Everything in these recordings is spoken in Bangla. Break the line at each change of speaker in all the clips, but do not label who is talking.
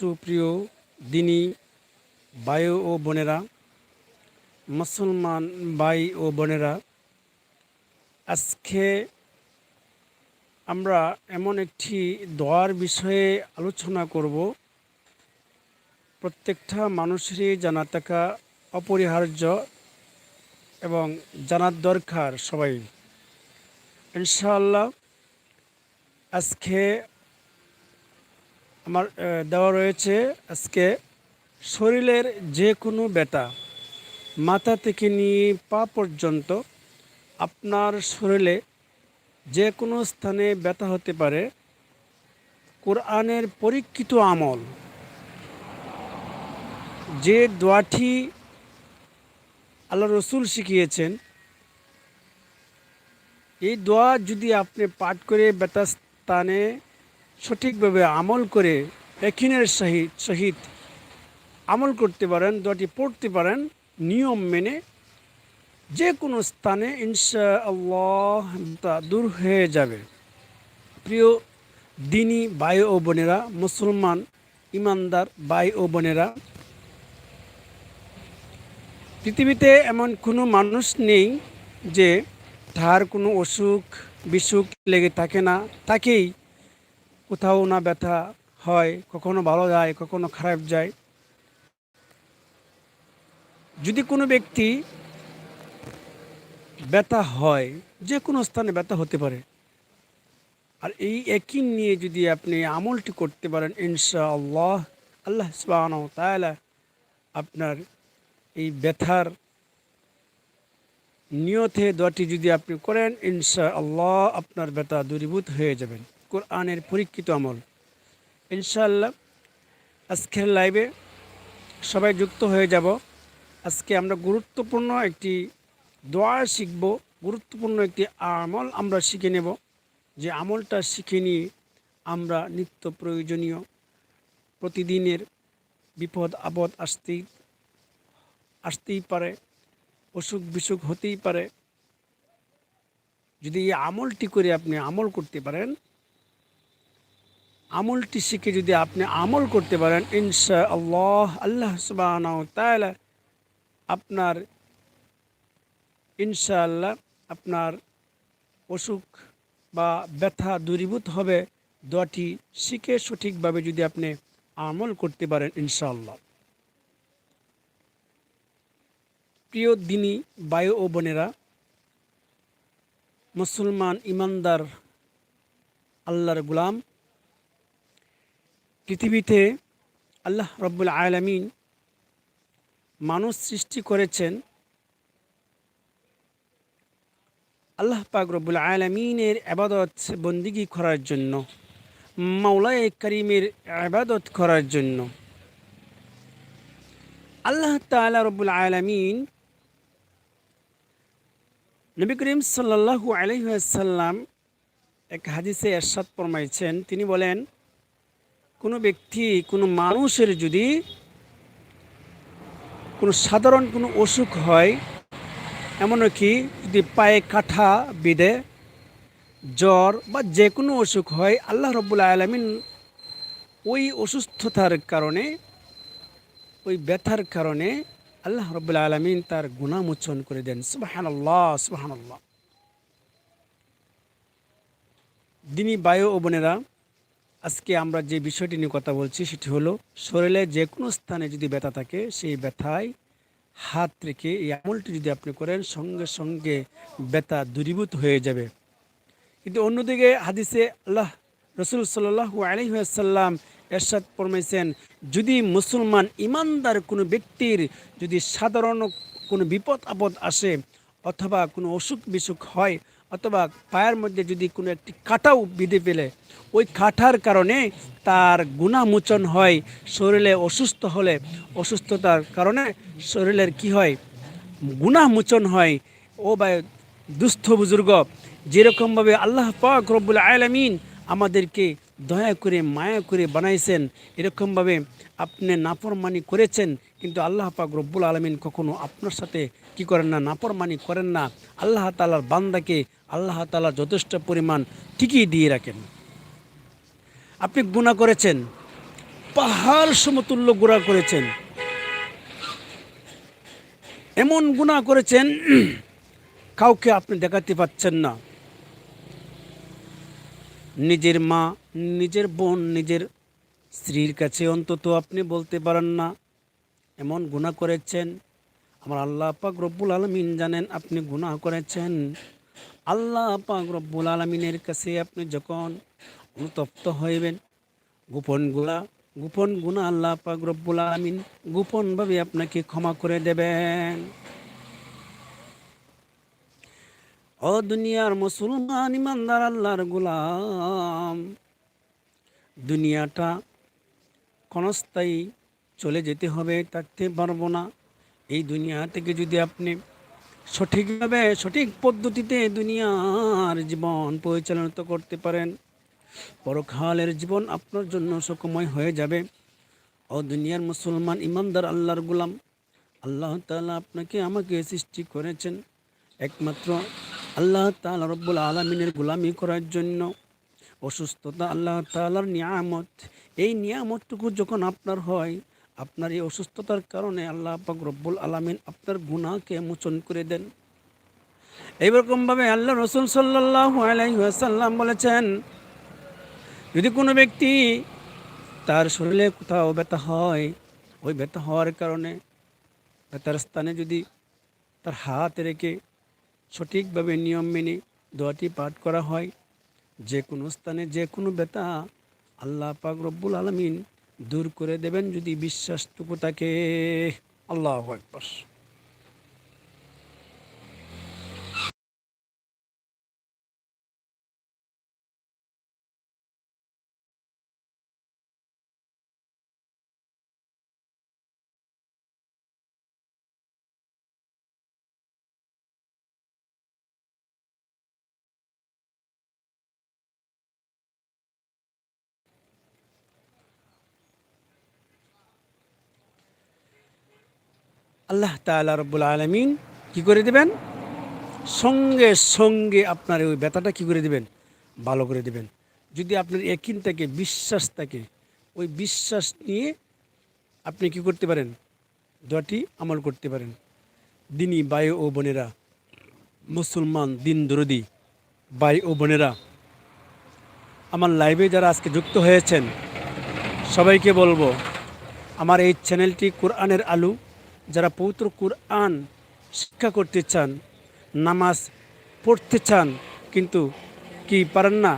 সুপ্রিয় দিনী ভাই ও বোনেরা, মুসলমান ভাই ও বোনেরা, আজকে আমরা এমন একটি দোয়ার বিষয়ে আলোচনা করব। প্রত্যেকটা মানুষেরই জানা থাকা অপরিহার্য এবং জানার দরকার সবাই। ইনশাআল্লাহ আজকে আমার দেওয়া রয়েছে আজকে, শরীরের যে কোনো ব্যথা মাথা থেকে নিয়ে পা পর্যন্ত আপনার শরীরে যে কোনো স্থানে ব্যথা হতে পারে। কোরআনের পরীক্ষিত আমল, যে দোয়াটি আল্লাহ রসুল শিখিয়েছেন, এই দোয়া যদি আপনি পাঠ করে ব্যথা স্থানে সঠিকভাবে আমল করে একিনের সহিত সহিত আমল করতে পারেন, দোয়াটি পড়তে পারেন, নিয়ম মেনে যে কোনো স্থানে ইনশা আল্লাহ তা দূর হয়ে যাবে। প্রিয় দিনী ভাই ও বোনেরা, মুসলমান ইমানদার ভাই ও বোনেরা, পৃথিবীতে এমন কোনো মানুষ নেই যে তার কোনো অসুখ বিসুখ লেগে থাকে না, তাকেই কোথাও না ব্যথা হয়, কখনো ভালো যায়, কখনো খারাপ যায়। যদি কোনো ব্যক্তি ব্যথা হয়, যে কোনো স্থানে ব্যথা হতে পারে। আর এই একই নিয়ে যদি আপনি আমলটি করতে পারেন ইনশা আল্লাহ আল্লাহ ওয়া আপনার এই ব্যথার নিয়তে দোয়াটি যদি আপনি করেন ইনশা আল্লাহ আপনার ব্যথা দূরীভূত হয়ে যাবেন। কোরআনের পরীক্ষিত আমল। ইনশাআল্লাহ, আজকের লাইভে সবাই যুক্ত হয়ে যাব। আজকে আমরা গুরুত্বপূর্ণ একটি দোয়া শিখব, গুরুত্বপূর্ণ একটি আমল আমরা শিখে নেব। যে আমলটা শিখে নিয়ে আমরা নিত্য প্রয়োজনীয় প্রতিদিনের বিপদ, আপদ আসতেই আসতেই পারে, অসুখ বিসুখ হতেই পারে। যদি এই আমলটি করে আপনি আমল করতে পারেন আমলটি শিখে যদি আপনি আমল করতে পারেন ইনশা আল্লাহ আল্লাহ সুবাহ তাআলা আপনার, ইনশাআল্লাহ আপনার অসুখ বা ব্যথা দূরীভূত হবে। দোয়াটি শিখে সঠিকভাবে যদি আপনি আমল করতে পারেন, ইনশাআল্লাহ। প্রিয় দিনী বায়ু ও বোনেরা, মুসলমান ইমানদার, আল্লাহর গুলাম পৃথিবীতে আল্লাহ রব্বুল আলমিন মানুষ সৃষ্টি করেছেন। আল্লাহ পাক রব্বুল আলমিনের আবাদত বন্দিগি করার জন্য, মাওলায় করিমের আবাদত করার জন্য। আল্লাহ তালা রব্বুল আলমিন নবী করিম সাল্লাহু আলহিহাসাল্লাম এক হাদিসে এরশাদ ফরমাইছেন। তিনি বলেন কোনো ব্যক্তি, কোনো মানুষের যদি কোনো সাধারণ কোনো অসুখ হয় এমনকি যদি পায়ে কাঠা বিধে, জ্বর বা যে কোনো অসুখ হয়, আল্লাহ রব্বুল আলমিন ওই অসুস্থতার কারণে, ওই ব্যথার কারণে আল্লাহ রব্বুল আলমিন তার গুণামোচন করে দেন। সুবাহান আল্লাহ সুবাহান আল্লাহ দিনী বায়ু ও বোনেরা আজকে আমরা যে বিষয়টি নিয়ে কথা বলছি সেটি হলো, শরীরে যে কোনো স্থানে যদি ব্যথা থাকে, সেই ব্যথায় হাত রেখে এই আমলটি যদি আপনি করেন, সঙ্গে সঙ্গে ব্যথা দূরীভূত হয়ে যাবে। কিন্তু অন্যদিকে হাদিসে আল্লাহ রসুল সাল্লাহ আলহিহাসাল্লাম এরশাদ ফরমাইছেন, যদি মুসলমান ইমানদার কোনো ব্যক্তির যদি সাধারণ কোনো বিপদ আপদ আসে অথবা কোনো অসুখ বিসুখ হয় অথবা পায়ের মধ্যে যদি কোনো একটি কাটাও বিঁধে ফেলে, ওই কাঠার কারণে তার গুণামোচন হয়, শরীরে অসুস্থ হলে। অসুস্থতার কারণে শরীরের কি হয়? গুণামোচন হয়। ও বা দুস্থ বুজুর্গ, যেরকমভাবে আল্লাহ পাক রব্বুল আলমিন আমাদেরকে দয়া করে, মায়া করে বানাইছেন, এরকমভাবে আপনি নাফরমানি করেছেন, কিন্তু আল্লাহ পাক রব্বুল আলমিন কখনো আপনার সাথে কি করেন না, নাফরমানি করেন না। আল্লাহ তালার বান্দাকে আল্লাহ তালা যথেষ্ট পরিমাণ ঠিকই দিয়ে রাখেন। আপনি গুণা করেছেন, পাহাড় সমতুল্য গুণা করেছেন। এমন গুণা করেছেন, কাউকে আপনি দেখাতে পাচ্ছেন না। নিজের মা, নিজের বোন, নিজের স্ত্রীর কাছে অন্তত আপনি বলতে পারেন না, এমন গুণা করেছেন। আমার আল্লাহ পাক রব্বুল আলমিন জানেন আপনি গুনাহ করেছেন। আল্লাহ পাক রব্বুল আলমিনের কাছে আপনি যখন অনুতপ্ত হইবেন, গোপনগুলা গোপন গুণা আল্লাহ পাক রব্বুল আলমিন গোপনভাবে আপনাকে ক্ষমা করে দেবেন। ও দুনিয়ার মুসলমান ইমানদার আল্লাহর গোলাম, দুনিয়াটা ক্ষণস্থায়ী চলে যেতে হবে, থাকতে পারব না। এই দুনিয়া থেকে যদি আপনি সঠিকভাবে, সঠিক পদ্ধতিতে দুনিয়ার জীবন পরিচালিত করতে পারেন। পরকালের জীবন আপনার জন্য সুখময় হয়ে যাবে। ও দুনিয়ার মুসলমান ইমানদার আল্লাহর গুলাম, আল্লাহ তাআলা আপনাকে আমাকে সৃষ্টি করেছেন একমাত্র আল্লাহ তাআলা রব্বুল আলমিনের গোলামি করার জন্য। অসুস্থতা আল্লাহ তাআলার নিয়ামত, এই নিয়ামতটুকু যখন আপনার হয় আপনার এই অসুস্থতার কারণে আল্লাহ পাক রব্বুল আলমিন আপনার গুনাহকে মোচন করে দেন। এইরকমভাবে আল্লাহ রসুল সাল্লাহ আলাইসাল্লাম বলেছেন, যদি কোনো ব্যক্তি তার শরীরে কোথাও ব্যথা হয়, ওই ব্যথা হওয়ার কারণে ব্যথার স্থানে যদি তার হাত রেখে সঠিকভাবে নিয়ম মেনে দোয়াটি পাঠ করা হয়, যে কোনো স্থানে যে কোনো ব্যথা আল্লাহ পাক রব্বুল আলমিন দূর করে দেবেন যদি বিশ্বাসটুকু তাকে আল্লাহ একবার আল্লাহ তাআলা রব্বুল আলমিন কি করে দেবেন? সঙ্গে সঙ্গে আপনার ওই ব্যথাটা কি করে দেবেন? ভালো করে দেবেন। যদি আপনার একিন থাকে বিশ্বাস থাকে, ওই বিশ্বাস নিয়ে আপনি কি করতে পারেন? দোয়াটি আমল করতে পারেন। দিনী বায়ু ও বোনেরা, মুসলমান দিন দরদি বাই ও বোনেরা, আমার লাইভে যারা আজকে যুক্ত হয়েছেন, সবাইকে বলব, আমার এই চ্যানেলটি কোরআনের আলু যারা পবিত্র কোরআন শিক্ষা করতে চান, নামাজ পড়তে চান, কিন্তু কি পারেন না,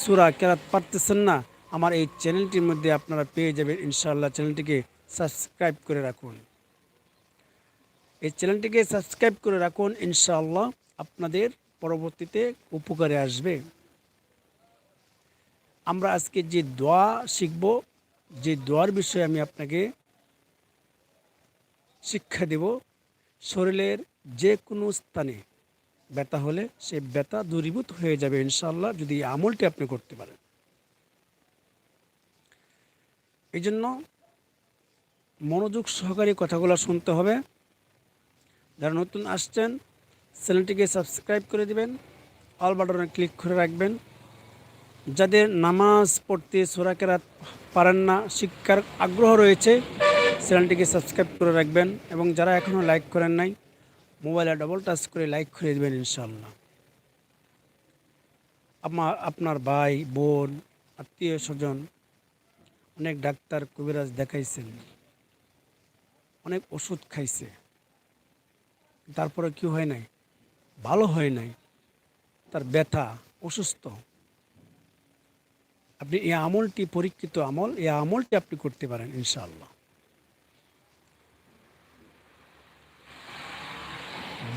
সুরা কেরাত পারতেছেন না, আমার এই চ্যানেলটির মধ্যে আপনারা পেয়ে যাবেন ইনশাআল্লাহ। চ্যানেলটিকে সাবস্ক্রাইব করে রাখুন। এই চ্যানেলটিকে সাবস্ক্রাইব করে রাখুন, ইনশাআল্লাহ আপনাদের পরবর্তীতে উপকারে আসবে। আমরা আজকে যে দোয়া শিখব, যে দোয়ার বিষয়ে আমি আপনাকে শিক্ষা দেব। শরীরের যে কোনো স্থানে ব্যথা হলে সে ব্যথা দূরীভূত হয়ে যাবে ইনশাল্লাহ যদি এই আমলটি আপনি করতে পারেন। এই জন্য মনোযোগ সহকারী কথাগুলো শুনতে হবে। যারা নতুন আসছেন, চ্যানেলটিকে সাবস্ক্রাইব করে দিবেন, অল বাটনে ক্লিক করে রাখবেন। যাদের নামাজ পড়তে সোরাকেরাত পারেন না, শিক্ষার আগ্রহ রয়েছে চ্যানেলটিকে সাবস্ক্রাইব করে রাখবেন এবং যারা এখনও লাইক করেন নাই, মোবাইলে ডবল টাচ করে লাইক করে দেবেন ইনশাল্লাহ আমার, আপনার ভাই, বোন, আত্মীয় স্বজন অনেক ডাক্তার কবিরাজ দেখাইছেন, অনেক ওষুধ খাইছে। তারপরে কি হয় নাই? ভালো হয় নাই। তার ব্যথা, অসুস্থ। আপনি এই আমলটি পরীক্ষিত আমল, এই আমলটি আপনি করতে পারেন ইনশাআল্লাহ।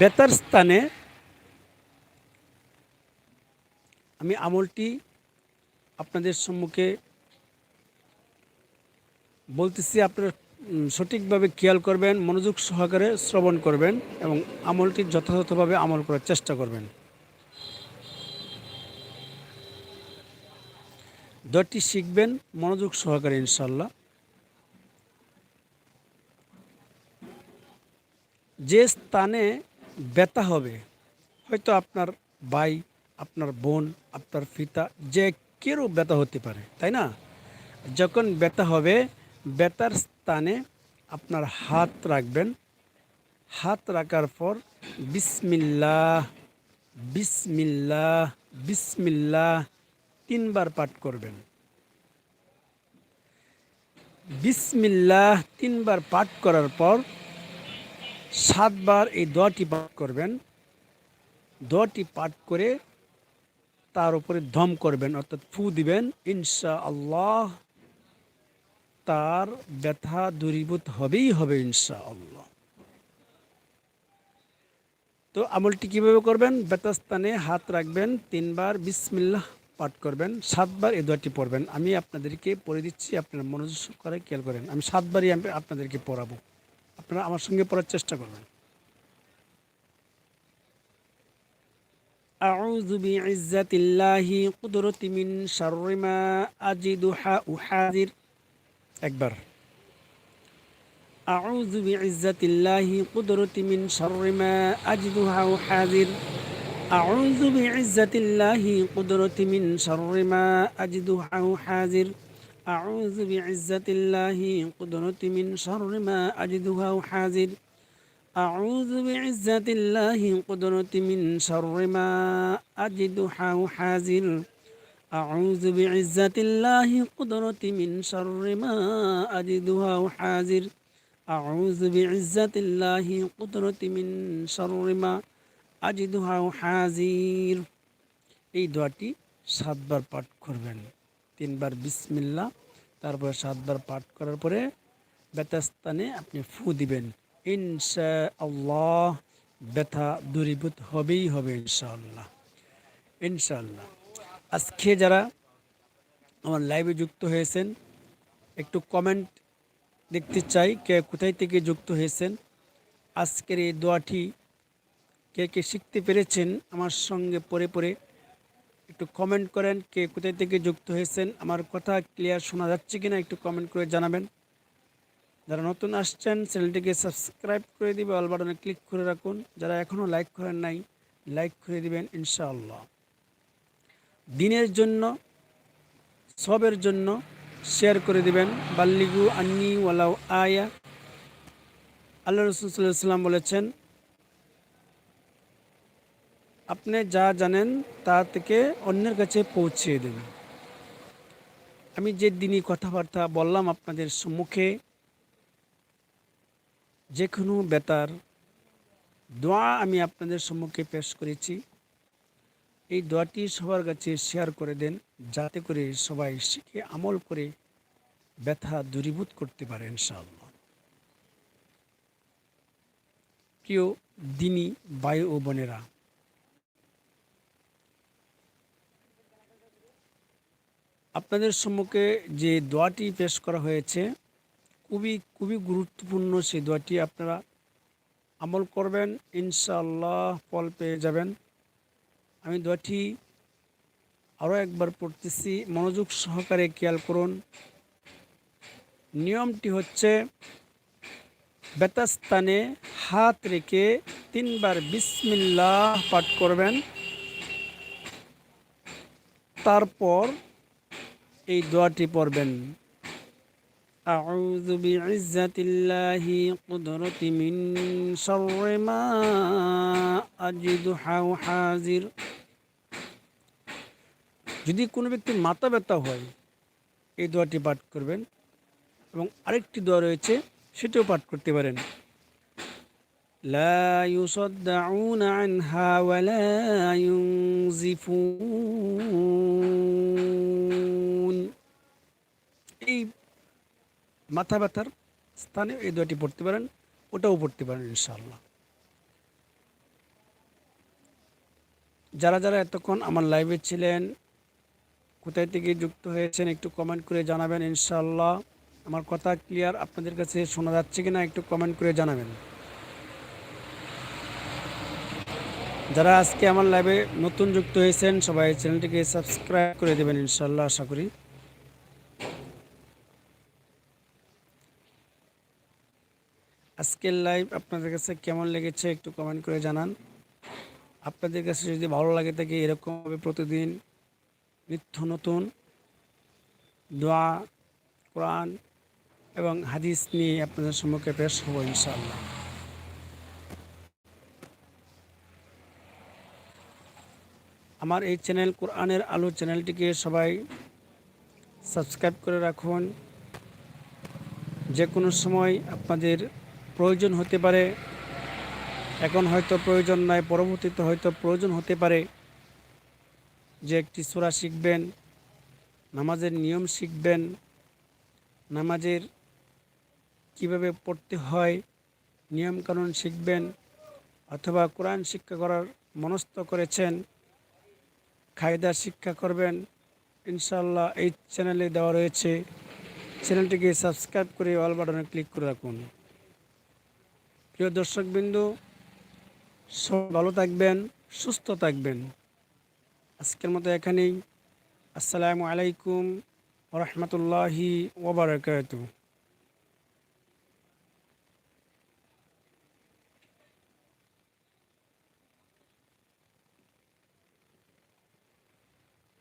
বেতার স্থানে আমি আমলটি আপনাদের সম্মুখে বলতেছি, আপনারা সঠিকভাবে খেয়াল করবেন, মনোযোগ সহকারে শ্রবণ করবেন এবং আমলটি যথাযথভাবে আমল করার চেষ্টা করবেন। দরটি শিখবেন মনোযোগ সহকারে ইনশাল্লাহ যে স্থানে ব্যথা হবে, হয়তো আপনার ভাই, আপনার বোন, আপনার পিতা, যে কেউ ব্যথা হতে পারে, তাই না? যখন ব্যথা হবে, ব্যথার স্থানে আপনার হাত রাখবেন। হাত রাখার পর বিসমিল্লাহ বিসমিল্লাহ বিসমিল্লাহ তিনবার পাঠ করবেন। বিসমিল্লাহ তিনবার পাঠ করার পর সাতবার এই দোয়াটি পাঠ করবেন। দোয়াটি পাঠ করে তার উপরে ধম করবেন, অর্থাৎ ফু দিবেন। ইনশা আল্লাহ তার ব্যথা দূরীভূত হবেই হবে ইনশা আল্লাহ তো আমলটি কীভাবে করবেন? ব্যথাস্থানে হাত রাখবেন, তিনবার বিসমিল্লাহ পাঠ করবেন, সাতবার এই দোয়াটি পড়বেন। আমি আপনাদেরকে পড়ে দিচ্ছি, আপনারা মনোযোগ করে খেয়াল করেন। আমি সাতবারই আমি আপনাদেরকে পড়াবো। আপনারা আমার সঙ্গে পড়ার চেষ্টা করবেন أعوذ بعزة الله قدرة من شر ما أجد أحاذر أكبر أعوذ بعزة الله قدرة من شر ما أجد أحاذر أعوذ بعزة الله قدرة من شر ما أجد أحاذر أعوذ بعزة الله قدرة من شر ما أجد أحاذر أعوذ بعزة الله قدرة من شر ما أجد حاذر أعوذ بعزة الله قدرة من شر ما أجدها حاذر أعوذ بعزة الله قدرة من شر ما أجدها حاذر এই দোয়াটি সাতবার পাঠ করবেন তিনবার বিসমিল্লা তারপরে সাতবার পাঠ করার পরে ব্যথাস্থানে আপনি ফু দিবেন। ইনশা আল্লাহ ব্যথা দূরীভূত হবেই হবে ইনশাআল্লাহ। ইনশাআল্লাহ। আজকে যারা আমার লাইভে যুক্ত হয়েছেন, একটু কমেন্ট দেখতে চাই, কে কোথায় থেকে যুক্ত হয়েছেন। আজকের এই দোয়াটি কে কে শিখতে পেরেছেন, আমার সঙ্গে পরে পড়ে একটু কমেন্ট করেন কে কোথায় থেকে যুক্ত হয়েছেন, আমার কথা ক্লিয়ার শোনা যাচ্ছে কিনা একটু কমেন্ট করে জানাবেন। যারা নতুন আসছেন, চ্যানেলটিকে সাবস্ক্রাইব করে দিবে অল বাটনে ক্লিক করে রাখুন। যারা এখনও লাইক করেন নাই লাইক করে দিবেন ইনশাআল্লাহ। দিনের জন্য, সবের জন্য শেয়ার করে দিবেন। বাল্লিগু আন্নি ওয়ালাউ আয়া। আল্লাহ রসুল্লাম বলেছেন আপনি যা জানেন তা থেকে অন্যের কাছে পৌঁছিয়ে দেবেন আমি যে দিনই কথাবার্তা বললাম আপনাদের সম্মুখে যে কোনো বেতার, দোয়া আমি আপনাদের সম্মুখে পেশ করেছি। এই দোয়াটি সবার কাছে শেয়ার করে দেন, যাতে করে সবাই শিখে আমল করে ব্যথা দূরীভূত করতে পারে, ইনশাআল্লাহ। প্রিয় দিনী বায়ু ও বোনেরা আপনাদের সম্মুখে যে দোয়াটি পেশ করা হয়েছে, খুবই খুবই গুরুত্বপূর্ণ সেই দোয়াটি আপনারা আমল করবেন, ইনশাআল্লাহ ফল পেয়ে যাবেন। আমি দোয়াটি আরও একবার পড়তেছি, মনোযোগ সহকারে খেয়াল করুন। নিয়মটি হচ্ছে বেতাস্তানে হাত রেখে তিনবার বিসমিল্লাহ পাঠ করবেন। তারপর এই দোয়াটি পড়বেন أعوذ بعزة الله قدرة من شر ما أجد حاذر যদি কোনো ব্যক্তির মাথা ব্যথা হয় এই দোয়াটি পাঠ করবেন এবং আরেকটি দোয়া রয়েছে সেটাও পাঠ করতে পারেন لا يصدعون عنها ولا ينزفون মাথা ব্যথার স্থানে এই দোয়াটি পড়তে পারেন, ওটাও পড়তে পারেন ইনশাল্লাহ যারা যারা এতক্ষণ আমার লাইভে ছিলেন, কোথায় থেকে যুক্ত হয়েছেন একটু কমেন্ট করে জানাবেন ইনশাল্লাহ আমার কথা ক্লিয়ার আপনাদের কাছে শোনা যাচ্ছে কিনা একটু কমেন্ট করে জানাবেন। যারা আজকে আমার লাইভে নতুন যুক্ত হয়েছেন, সবাই চ্যানেলটিকে সাবস্ক্রাইব করে দেবেন ইনশাল্লাহ আশা করি। আজকের লাইভ আপনাদের কাছে কেমন লেগেছে একটু কমেন্ট করে জানান। আপনাদের কাছে যদি ভালো লাগে থাকে এরকমভাবে প্রতিদিন নিত্য নতুন দোয়া, কোরআন এবং হাদিস নিয়ে আপনাদের সম্মুখে পেশ হব ইনশাআল্লাহ। আমার এই চ্যানেল কোরআনের আলো চ্যানেলটিকে সবাই সাবস্ক্রাইব করে রাখুন। যে কোনো সময় আপনাদের প্রয়োজন হতে পারে। এখন হয়তো প্রয়োজন নয় পরবর্তীতে হয়তো প্রয়োজন হতে পারে যে একটি সোরা শিখবেন, নামাজের নিয়ম শিখবেন, নামাজের কীভাবে পড়তে হয়, নিয়মকানুন শিখবেন, অথবা কোরআন শিক্ষা করার মনস্থ করেছেন খায়দা শিক্ষা করবেন ইনশাল্লাহ এই চ্যানেলে দেওয়া রয়েছে। চ্যানেলটিকে সাবস্ক্রাইব করে অল বাটনে ক্লিক করে রাখুন। প্রিয় দর্শকবৃন্দু সব ভালো থাকবেন সুস্থ থাকবেন। আজকের মতো এখানেই। আসসালামু আলাইকুম রহমতুল্লাহি ওবরাকাতু